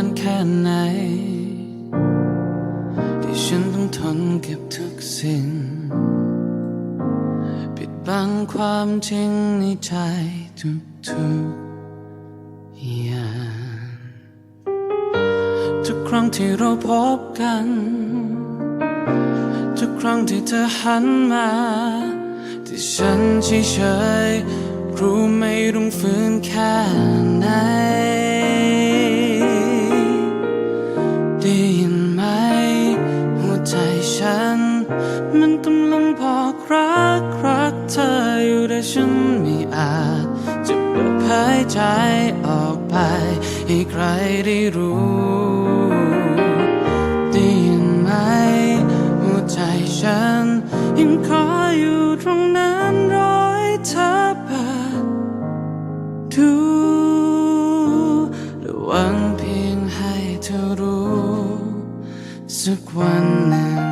านแค่ไหน ที่ฉันต้องทนเก็บทุกสิ่ง ปิดบังความจริงในใจทุกๆอย่างทุกครั้งที่เราพบกัน ทุกครั้งที่เธอหันมา ที่ฉันเฉยๆรู้ไม่ต้องฝืนแค่ไหน มันกำลังบอกรักรักเธออยู่แต่ฉันไม่อาจ จะเปิดเผยใจออกไป ให้ใครได้รู้ได้ยินไหมหัวใจฉัน ยังคอยอยู่ตรงนั้นรอให้เธอเปิดดูและหวังเพียงให้เธอรู้ สักวันหนึ่ง